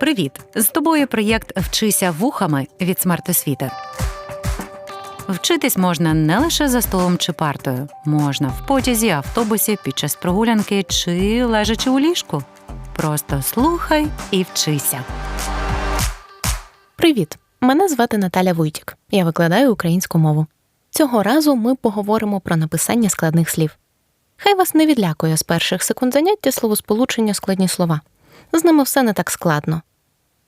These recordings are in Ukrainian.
Привіт! З тобою проєкт Вчися вухами від смертосвіти. Вчитись можна не лише за столом чи партою, можна в потязі, автобусі, під час прогулянки чи лежачи у ліжку. Просто слухай і вчися. Привіт! Мене звати Наталя Вуйтік. Я викладаю українську мову. Цього разу ми поговоримо про написання складних слів. Хай вас не відлякує з перших секунд заняття словосполучення складні слова. З ними все не так складно.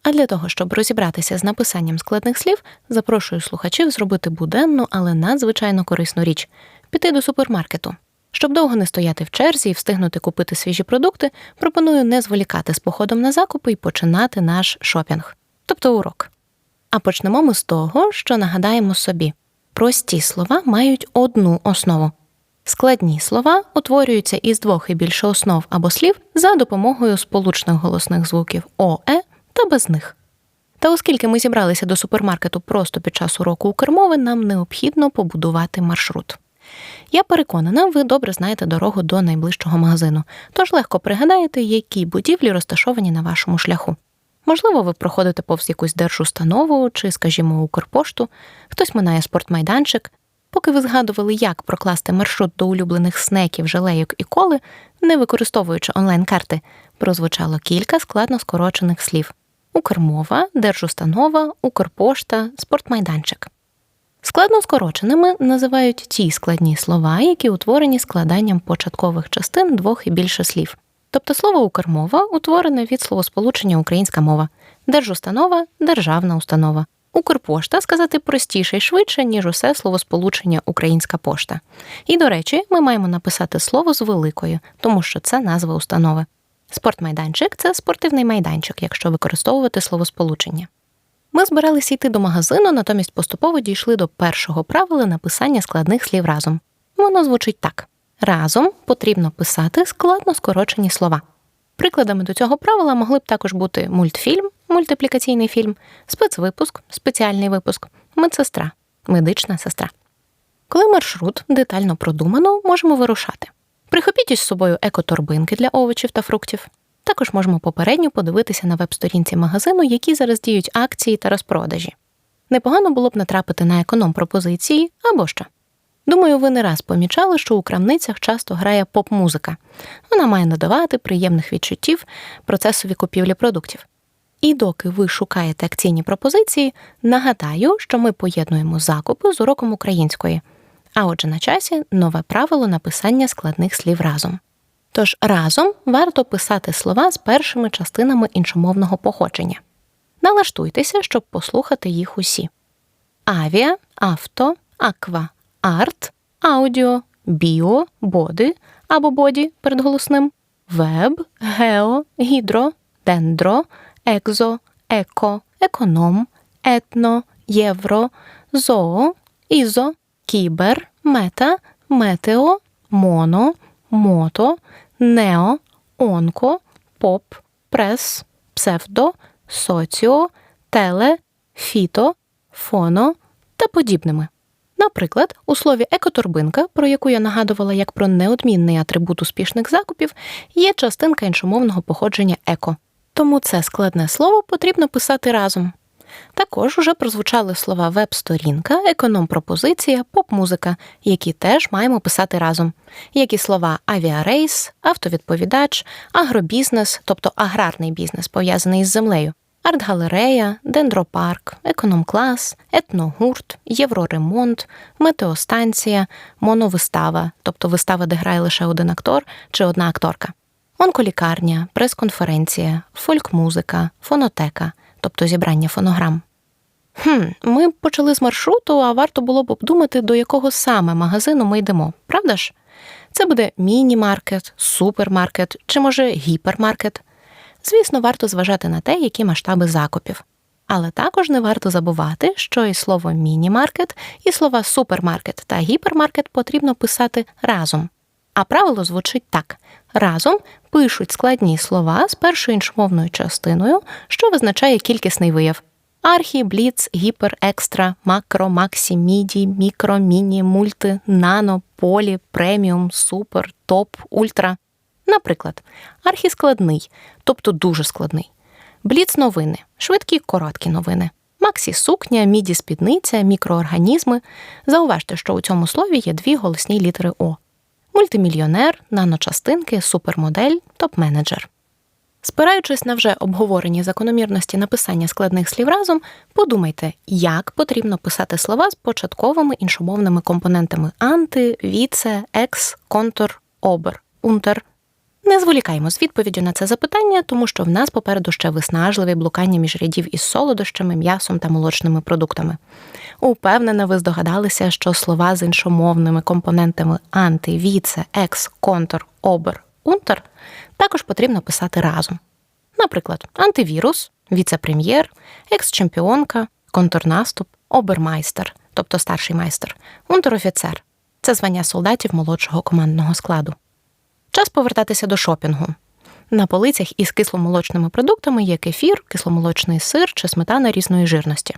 А для того, щоб розібратися з написанням складних слів, запрошую слухачів зробити буденну, але надзвичайно корисну річ піти до супермаркету. Щоб довго не стояти в черзі і встигнути купити свіжі продукти, пропоную не зволікати з походом на закупи і починати наш шопінг, тобто урок. А почнемо ми з того, що нагадаємо собі: прості слова мають одну основу. Складні слова утворюються із двох і більше основ або слів за допомогою сполучних голосних звуків ОЕ та без них. Та оскільки ми зібралися до супермаркету просто під час уроку Укрмови, нам необхідно побудувати маршрут. Я переконана, ви добре знаєте дорогу до найближчого магазину, тож легко пригадаєте, які будівлі розташовані на вашому шляху. Можливо, ви проходите повз якусь держустанову чи, скажімо, Укрпошту, хтось минає спортмайданчик. Поки ви згадували, як прокласти маршрут до улюблених снеків, желейок і коли, не використовуючи онлайн-карти, прозвучало кілька складно скорочених слів: Укрмова, Держустанова, Укрпошта, спортмайданчик. Складно скороченими називають ті складні слова, які утворені складанням початкових частин двох і більше слів. Тобто слово Укрмова утворене від словосполучення українська мова, держустанова державна установа. Укрпошта сказати простіше і швидше, ніж усе словосполучення Українська пошта. І, до речі, ми маємо написати слово з великою, тому що це назва установи. Спортмайданчик це спортивний майданчик, якщо використовувати словосполучення. Ми збиралися йти до магазину, натомість поступово дійшли до першого правила написання складних слів разом. Воно звучить так: разом потрібно писати складно скорочені слова. Прикладами до цього правила могли б також бути мультфільм, мультиплікаційний фільм, спецвипуск, спеціальний випуск, медсестра, медична сестра. Коли маршрут детально продумано, можемо вирушати. Прихопіть із собою екоторбинки для овочів та фруктів. Також можемо попередньо подивитися на веб-сторінці магазину, які зараз діють акції та розпродажі. Непогано було б натрапити на економ-пропозиції або що. Думаю, ви не раз помічали, що у крамницях часто грає поп-музика. Вона має надавати приємних відчуттів процесові купівлі продуктів. І доки ви шукаєте акційні пропозиції, нагадаю, що ми поєднуємо закупи з уроком української. А отже, на часі нове правило написання складних слів разом. Тож разом варто писати слова з першими частинами іншомовного походження. Налаштуйтеся, щоб послухати їх усі: авіа, авто, аква, арт, аудіо, біо, боди або боді передголосним, веб, гео, гідро, дендро, екзо, еко, економ, етно, євро, зоо, ізо, кібер, мета, метео, моно, мото, нео, онко, поп, прес, псевдо, соціо, теле, фіто, фоно та подібними. Наприклад, у слові екоторбинка, про яку я нагадувала як про неодмінний атрибут успішних закупів, є частинка іншомовного походження еко. Тому це складне слово потрібно писати разом. Також уже прозвучали слова веб-сторінка, економ-пропозиція, поп-музика, які теж маємо писати разом, як і слова авіарейс, автовідповідач, агробізнес, тобто аграрний бізнес, пов'язаний із землею, арт-галерея, дендропарк, економ-клас, етногурт, євроремонт, метеостанція, моновистава, тобто вистава, де грає лише один актор чи одна акторка, онколікарня, прес-конференція, фольк-музика, фонотека, тобто зібрання фонограм. Хм, Ми почали з маршруту, а варто було б обдумати, до якого саме магазину ми йдемо, правда ж? Це буде міні-маркет, супермаркет чи, може, гіпермаркет. Звісно, варто зважати на те, які масштаби закупів. Але також не варто забувати, що і слово міні-маркет, і слова супермаркет та гіпермаркет потрібно писати разом. А правило звучить так: разом пишуть складні слова з першою іншомовною частиною, що визначає кількісний вияв. Архі, бліц, гіпер, екстра, макро, максі, міді, мікро, міні, мульти, нано, полі, преміум, супер, топ, ультра. Наприклад, архіскладний, тобто дуже складний. Бліц новини, швидкі короткі новини. Максі сукня, міді спідниця, мікроорганізми. Зауважте, що у цьому слові є дві голосні літери О. Мультимільйонер, наночастинки, супермодель, топ-менеджер. Спираючись на вже обговорені закономірності написання складних слів разом, подумайте, як потрібно писати слова з початковими іншомовними компонентами анти, віце, екс, контур, обер, унтер. Не зволікаємо з відповіддю на це запитання, тому що в нас попереду ще виснажливі блукання між рядів із солодощами, м'ясом та молочними продуктами. Упевнена, ви здогадалися, що слова з іншомовними компонентами анти, віце, екс, контур, обер, унтер також потрібно писати разом. Наприклад, антивірус, віце-прем'єр, екс-чемпіонка, контрнаступ, обермайстер, тобто старший майстер, унтер-офіцер це звання солдатів молодшого командного складу. Час повертатися до шопінгу. На полицях із кисломолочними продуктами є кефір, кисломолочний сир чи сметана різної жирності.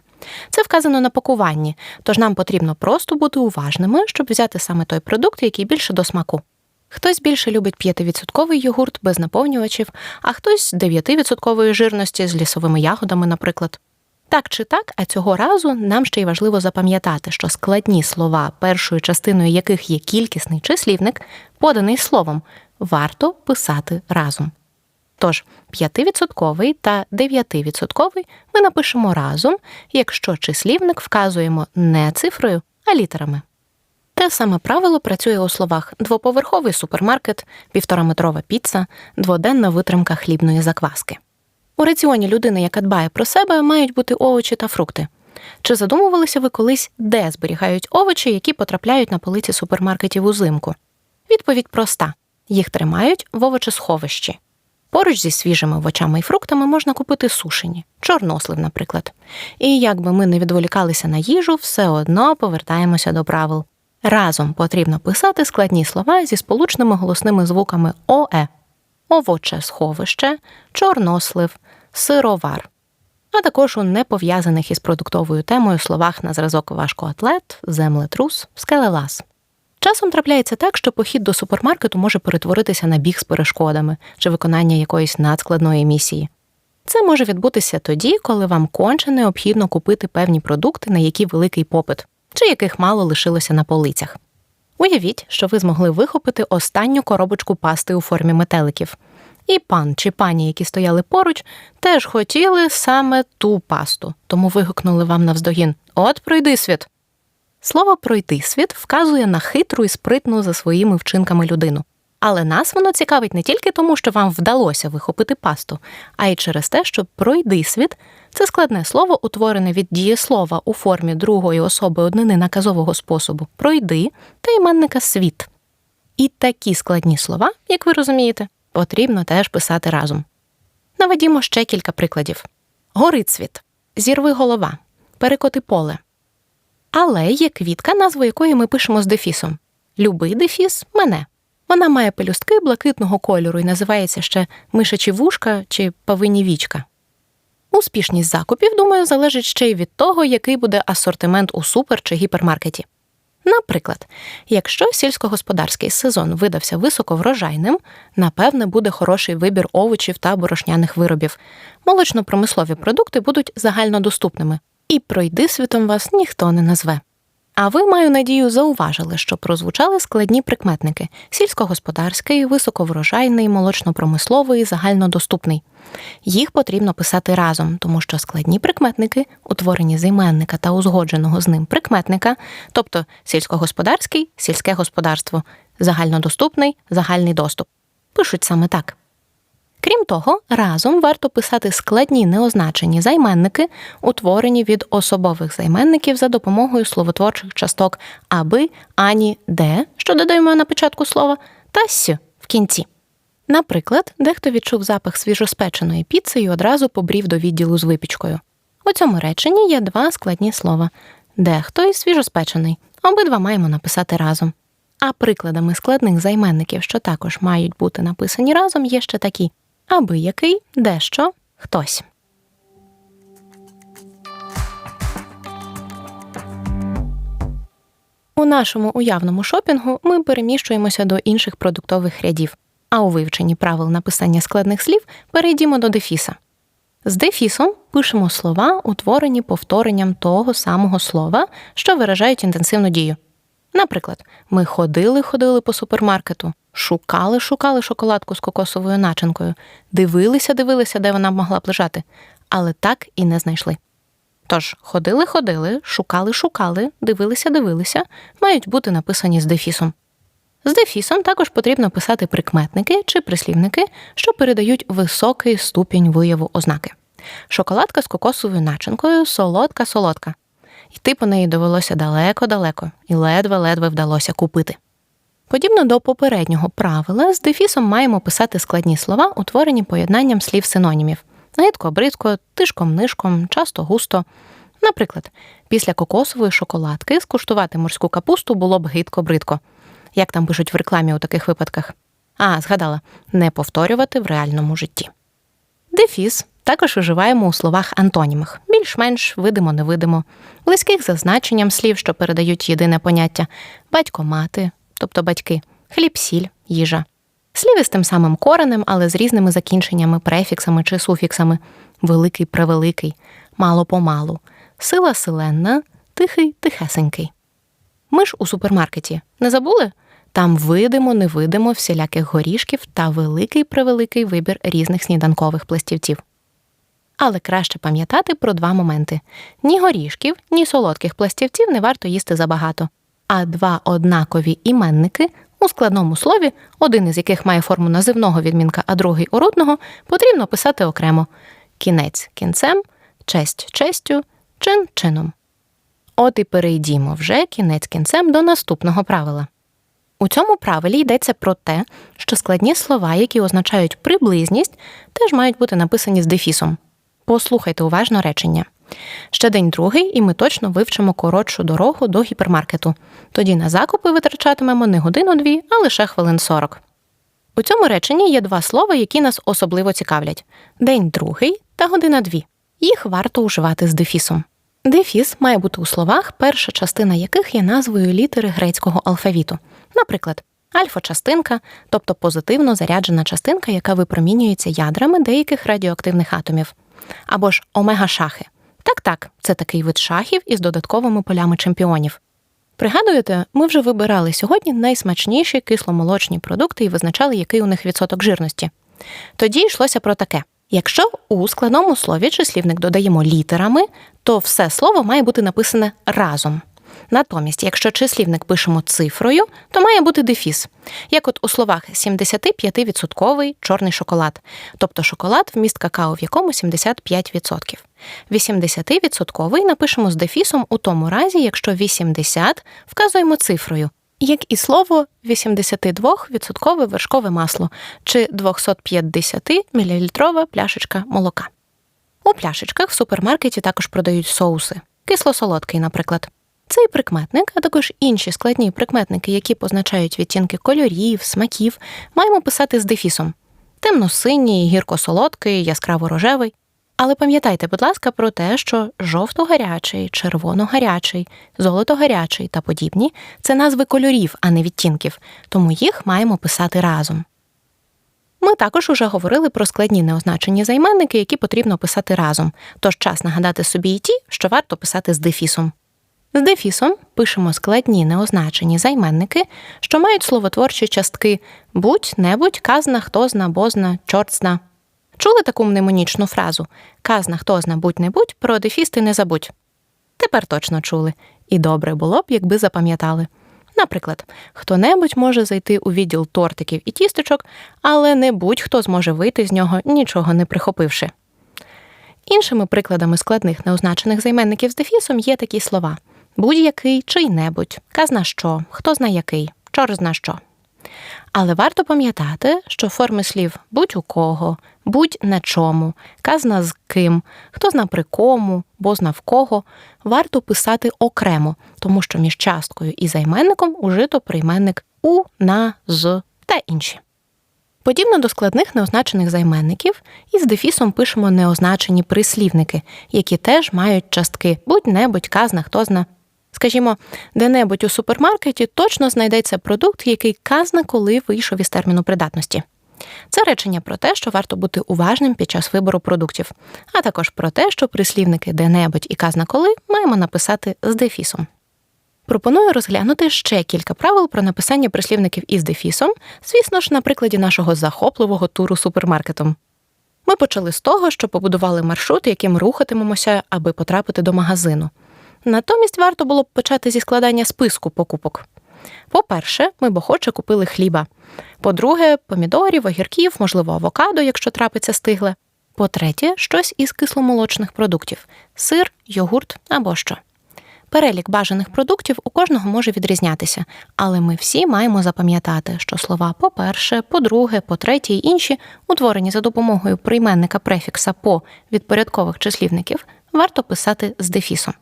Це вказано на пакуванні, тож нам потрібно просто бути уважними, щоб взяти саме той продукт, який більше до смаку. Хтось більше любить 5% йогурт без наповнювачів, а хтось 9% жирності з лісовими ягодами, наприклад. Так чи так, а цього разу нам ще й важливо запам'ятати, що складні слова, першою частиною яких є кількісний числівник, поданий словом, варто писати разом. Тож 5% та 9% ми напишемо разом, якщо числівник вказуємо не цифрою, а літерами. Те саме правило працює у словах двоповерховий супермаркет, півтораметрова піца, дводенна витримка хлібної закваски. У раціоні людини, яка дбає про себе, мають бути овочі та фрукти. Чи задумувалися ви колись, де зберігають овочі, які потрапляють на полиці супермаркетів узимку? Відповідь проста: їх тримають в овочесховищі. Поруч зі свіжими овочами і фруктами можна купити сушені, чорнослив, наприклад. І як би ми не відволікалися на їжу, все одно повертаємося до правил. Разом потрібно писати складні слова зі сполучними голосними звуками ОЕ овоче сховище, чорнослив, сировар, а також у непов'язаних із продуктовою темою словах на зразок важкоатлет, землетрус, скелелаз. Часом трапляється так, що похід до супермаркету може перетворитися на біг з перешкодами чи виконання якоїсь надскладної місії. Це може відбутися тоді, коли вам конче необхідно купити певні продукти, на які великий попит, чи яких мало лишилося на полицях. Уявіть, що ви змогли вихопити останню коробочку пасти у формі метеликів. І пан чи пані, які стояли поруч, теж хотіли саме ту пасту, тому вигукнули вам навздогін От пройди світ. Слово пройти світ вказує на хитру і спритну за своїми вчинками людину. Але нас воно цікавить не тільки тому, що вам вдалося вихопити пасту, а й через те, що пройди світ це складне слово, утворене від дієслова у формі другої особи однини наказового способу пройди та іменника світ. І такі складні слова, як ви розумієте, потрібно теж писати разом. Наведімо ще кілька прикладів: горицвіт, зірви голова, перекоти поле. Але є квітка, назву якої ми пишемо з дефісом. Любий дефіс мене. Вона має пелюстки блакитного кольору і називається ще мишачі вушка чи павині вічка. Успішність закупів, думаю, залежить ще й від того, який буде асортимент у супер чи гіпермаркеті. Наприклад, якщо сільськогосподарський сезон видався високоврожайним, напевне, буде хороший вибір овочів та борошняних виробів. Молочно-промислові продукти будуть загальнодоступними, і пройди світом вас ніхто не назве. А ви, маю надію, зауважили, що прозвучали складні прикметники: сільськогосподарський, високоврожайний, молочно-промисловий, загальнодоступний. Їх потрібно писати разом, тому що складні прикметники, утворені з іменника та узгодженого з ним прикметника, тобто сільськогосподарський, сільське господарство, загальнодоступний, загальний доступ, пишуть саме так. Крім того, разом варто писати складні неозначені займенники, утворені від особових займенників за допомогою словотворчих часток аби, ані, де, що додаємо на початку слова, та с в кінці. Наприклад, дехто відчув запах свіжоспеченої піци і одразу побрів до відділу з випічкою. У цьому реченні є два складні слова дехто і свіжоспечений. Обидва маємо написати разом. А прикладами складних займенників, що також мають бути написані разом, є ще такі аби який, дещо, хтось. У нашому уявному шопінгу ми переміщуємося до інших продуктових рядів, а у вивченні правил написання складних слів перейдімо до дефіса. З дефісом пишемо слова, утворені повторенням того самого слова, що виражають інтенсивну дію. Наприклад, ми ходили, ходили по супермаркету, шукали, шукали шоколадку з кокосовою начинкою, дивилися, дивилися, де вона могла б лежати, але так і не знайшли. Тож ходили, ходили, шукали, шукали, дивилися, дивилися, мають бути написані з дефісом. З дефісом також потрібно писати прикметники чи прислівники, що передають високий ступінь вияву ознаки. Шоколадка з кокосовою начинкою солодка солодка. Йти по неї довелося далеко-далеко і ледве-ледве вдалося купити. Подібно до попереднього правила, з дефісом маємо писати складні слова, утворені поєднанням слів синонімів гидко, бридко, тишком, нишком, часто густо. Наприклад, після кокосової шоколадки скуштувати морську капусту було б гидко-бридко. Як там пишуть в рекламі у таких випадках? А, згадала, не повторювати в реальному житті. Дефіс також вживаємо у словах антонімах, більш-менш видимо-невидимо, близьких за значенням слів, що передають єдине поняття батько-мати, тобто батьки, хліб-сіль, їжа. Слів із тим самим коренем, але з різними закінченнями, префіксами чи суфіксами великий превеликий, мало-помалу, сила силенна, тихий тихесенький. Ми ж у супермаркеті не забули? Там видимо, невидимо всіляких горішків та великий превеликий вибір різних сніданкових пластівців. Але краще пам'ятати про два моменти: ні горішків, ні солодких пластівців не варто їсти забагато, а два однакові іменники у складному слові, один із яких має форму називного відмінка, а другий уродного, потрібно писати окремо кінець кінцем, честь честю, чин чином. От і перейдімо вже кінець кінцем до наступного правила. У цьому правилі йдеться про те, що складні слова, які означають приблизність, теж мають бути написані з дефісом. Послухайте уважно речення. Ще день другий, і ми точно вивчимо коротшу дорогу до гіпермаркету. Тоді на закупи витрачатимемо не годину-дві, а лише хвилин сорок. У цьому реченні є два слова, які нас особливо цікавлять: день другий та година дві. Їх варто уживати з дефісом. Дефіс має бути у словах, перша частина яких є назвою літери грецького алфавіту. Наприклад, альфа-частинка, тобто позитивно заряджена частинка, яка випромінюється ядрами деяких радіоактивних атомів, або ж омега-шахи. Так, так, це такий вид шахів із додатковими полями чемпіонів. Пригадуєте, ми вже вибирали сьогодні найсмачніші кисломолочні продукти і визначали, який у них відсоток жирності. Тоді йшлося про таке: якщо у складному слові числівник додаємо літерами, то все слово має бути написане разом. Натомість, якщо числівник пишемо цифрою, то має бути дефіс, як от у словах 75% чорний шоколад, тобто шоколад, вміст какао, в якому 75%. 80% напишемо з дефісом у тому разі, якщо 80 вказуємо цифрою, як і слово 82% вершкове масло чи 250 мл пляшечка молока. У пляшечках в супермаркеті також продають соуси, кисло-солодкий, наприклад. Цей прикметник, а також інші складні прикметники, які позначають відтінки кольорів, смаків, маємо писати з дефісом: темно-синій, гірко-солодкий, яскраво-рожевий. Але пам'ятайте, будь ласка, про те, що жовто-гарячий, червоно-гарячий, золото-гарячий та подібні це назви кольорів, а не відтінків, тому їх маємо писати разом. Ми також уже говорили про складні неозначені займенники, які потрібно писати разом, тож час нагадати собі і ті, що варто писати з дефісом. З дефісом пишемо складні неозначені займенники, що мають словотворчі частки будь-небудь, казна, хто зна, бозна, чортзна. Чули таку мнемонічну фразу Казна, хто зна, будь-небудь, про дефіс ти не забудь. Тепер точно чули, і добре було б, якби запам'ятали. Наприклад, хто-небудь може зайти у відділ тортиків і тістечок, але не будь-хто зможе вийти з нього, нічого не прихопивши. Іншими прикладами складних неозначених займенників з дефісом є такі слова: будь-який, чий-небудь, казна що, хто зна який, чор зна що. Але варто пам'ятати, що форми слів будь у кого, будь на чому, казна з ким, хто зна при кому, бо зна в кого, варто писати окремо, тому що між часткою і займенником ужито прийменник у, на, з та інші. Подібно до складних неозначених займенників, із дефісом пишемо неозначені прислівники, які теж мають частки будь-небудь, казна, хто зна. Скажімо, де-небудь у супермаркеті точно знайдеться продукт, який казна коли вийшов із терміну придатності. Це речення про те, що варто бути уважним під час вибору продуктів, а також про те, що прислівники де-небудь і казна коли маємо написати з дефісом. Пропоную розглянути ще кілька правил про написання прислівників із дефісом, звісно ж, на прикладі нашого захопливого туру супермаркетом. Ми почали з того, що побудували маршрут, яким рухатимемося, аби потрапити до магазину. Натомість варто було б почати зі складання списку покупок. По-перше, ми б охоче купили хліба. По-друге, помідорів, огірків, можливо, авокадо, якщо трапиться стигле. По-третє, щось із кисломолочних продуктів сир, йогурт або що. Перелік бажаних продуктів у кожного може відрізнятися, але ми всі маємо запам'ятати, що слова по-перше, по-друге, по-третє і інші, утворені за допомогою прийменника префікса по від порядкових числівників, варто писати з дефісом.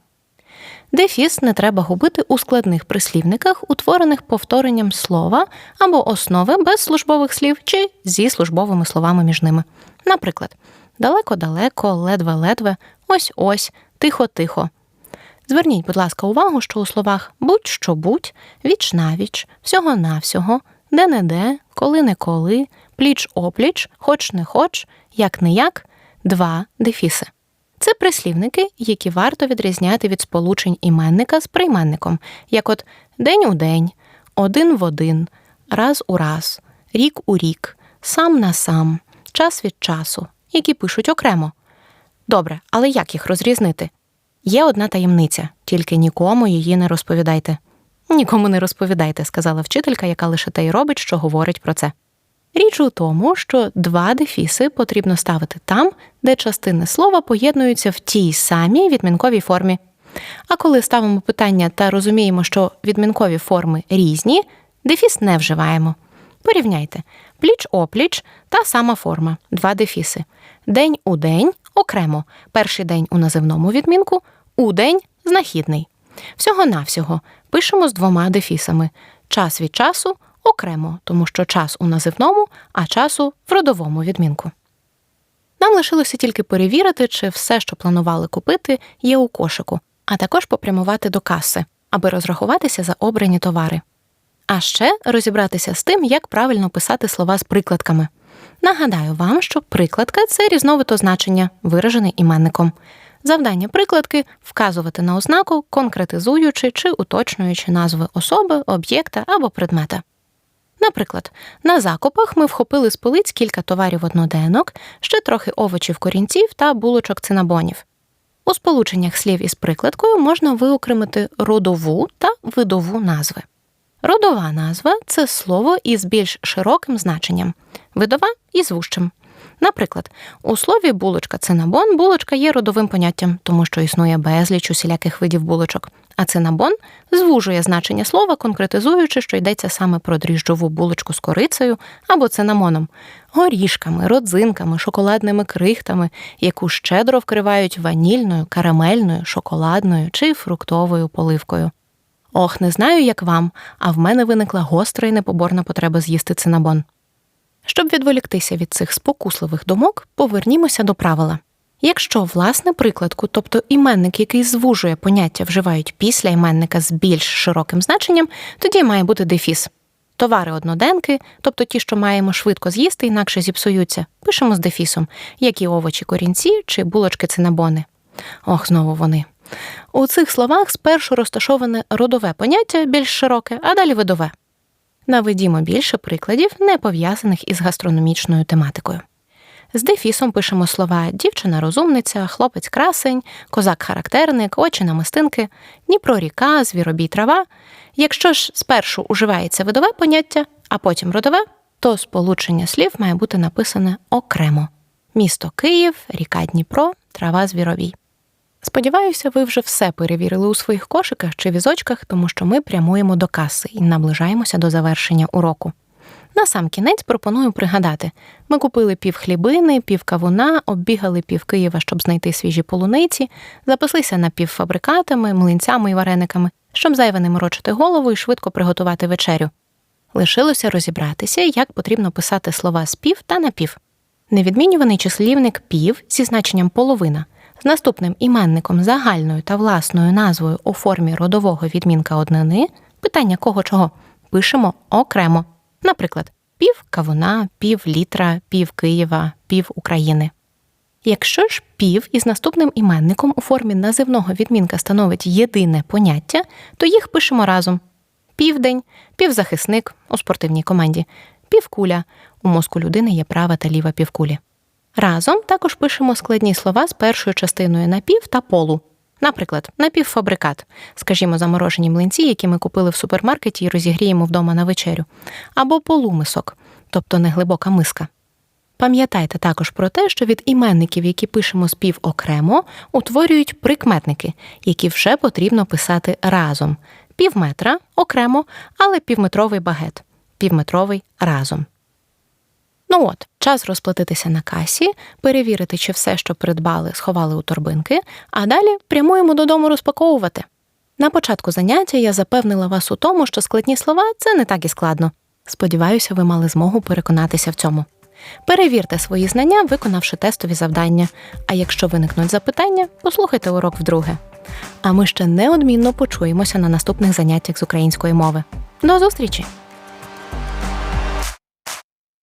Дефіс не треба губити у складних прислівниках, утворених повторенням слова або основи без службових слів чи зі службовими словами між ними. Наприклад, далеко-далеко, ледве-ледве, ось-ось, тихо-тихо. Зверніть, будь ласка, увагу, що у словах будь-що будь, віч-навіч, всього-навсього, де-не-де, коли-не-коли, пліч-опліч, хоч-не хоч, як-не-як, два дефіси. Це прислівники, які варто відрізняти від сполучень іменника з прийменником, як от день у день, один в один, раз у раз, рік у рік, сам на сам, час від часу, які пишуть окремо. Добре, але як їх розрізнити? Є одна таємниця, тільки нікому її не розповідайте. Нікому не розповідайте, сказала вчителька, яка лише те й робить, що говорить про це. Річ у тому, що два дефіси потрібно ставити там, де частини слова поєднуються в тій самій відмінковій формі. А коли ставимо питання та розуміємо, що відмінкові форми різні, дефіс не вживаємо. Порівняйте пліч-опліч та сама форма, два дефіси. День у день окремо. Перший день у називному відмінку, у день знахідний. Всього-навсього пишемо з двома дефісами. Час від часу окремо, тому що час у називному, а часу в родовому відмінку. Нам лишилося тільки перевірити, чи все, що планували купити, є у кошику, а також попрямувати до каси, аби розрахуватися за обрані товари. А ще розібратися з тим, як правильно писати слова з прикладками. Нагадаю вам, що прикладка це різновид означення, виражене іменником. Завдання прикладки вказувати на ознаку, конкретизуючи чи уточнюючи назви особи, об'єкта або предмета. Наприклад, на закупах ми вхопили з полиць кілька товарів одноденок, ще трохи овочів корінців та булочок цинабонів. У сполученнях слів із прикладкою можна виокремити родову та видову назви. Родова назва це слово із більш широким значенням, видова із вужчим. Наприклад, у слові булочка цинабон булочка є родовим поняттям, тому що існує безліч усіляких видів булочок. А цинабон звужує значення слова, конкретизуючи, що йдеться саме про дріжджову булочку з корицею або цинамоном, горішками, родзинками, шоколадними крихтами, яку щедро вкривають ванільною, карамельною, шоколадною чи фруктовою поливкою. Ох, не знаю, як вам, а в мене виникла гостра і непоборна потреба з'їсти цинабон. Щоб відволіктися від цих спокусливих думок, повернімося до правила. Якщо власне прикладку, тобто іменник, який звужує поняття, вживають після іменника з більш широким значенням, тоді має бути дефіс. Товари одноденки, тобто ті, що маємо швидко з'їсти, інакше зіпсуються, пишемо з дефісом, як і овочі корінці чи булочки цинабони. Ох, знову вони. У цих словах спершу розташоване родове поняття більш широке, а далі видове. Наведімо більше прикладів, не пов'язаних із гастрономічною тематикою. З дефісом пишемо слова дівчина-розумниця, хлопець красень, козак-характерник, очі намистинки, Дніпро ріка, звіробій трава. Якщо ж спершу уживається видове поняття, а потім родове, то сполучення слів має бути написане окремо: місто Київ, ріка Дніпро, трава звіровій. Сподіваюся, ви вже все перевірили у своїх кошиках чи візочках, тому що ми прямуємо до каси і наближаємося до завершення уроку. На сам кінець пропоную пригадати: ми купили пів хлібини, пів кавуна, оббігали пів Києва, щоб знайти свіжі полуниці, запаслися напівфабрикатами, млинцями і варениками, щоб зайве не морочити голову і швидко приготувати вечерю. Лишилося розібратися, як потрібно писати слова з пів та напів. Невідмінюваний числівник пів зі значенням половина з наступним іменником загальною та власною назвою у формі родового відмінка однини, питання кого чого, пишемо окремо. Наприклад, пів кавуна, пів літра, пів Києва, пів України. Якщо ж пів із наступним іменником у формі називного відмінка становить єдине поняття, то їх пишемо разом: південь, півзахисник у спортивній команді, півкуля у мозку людини є права та ліва півкулі. Разом також пишемо складні слова з першою частиною напів та полу. Наприклад, напівфабрикат, скажімо, заморожені млинці, які ми купили в супермаркеті і розігріємо вдома на вечерю, або полумисок, тобто неглибока миска. Пам'ятайте також про те, що від іменників, які пишемо спів окремо, утворюють прикметники, які вже потрібно писати разом: півметра окремо, але півметровий багет, півметровий разом. Ну от, час розплатитися на касі, перевірити, чи все, що придбали, сховали у торбинки, а далі прямуємо додому розпаковувати. На початку заняття я запевнила вас у тому, що складні слова це не так і складно. Сподіваюся, ви мали змогу переконатися в цьому. Перевірте свої знання, виконавши тестові завдання. А якщо виникнуть запитання, послухайте урок вдруге. А ми ще неодмінно почуємося на наступних заняттях з української мови. До зустрічі!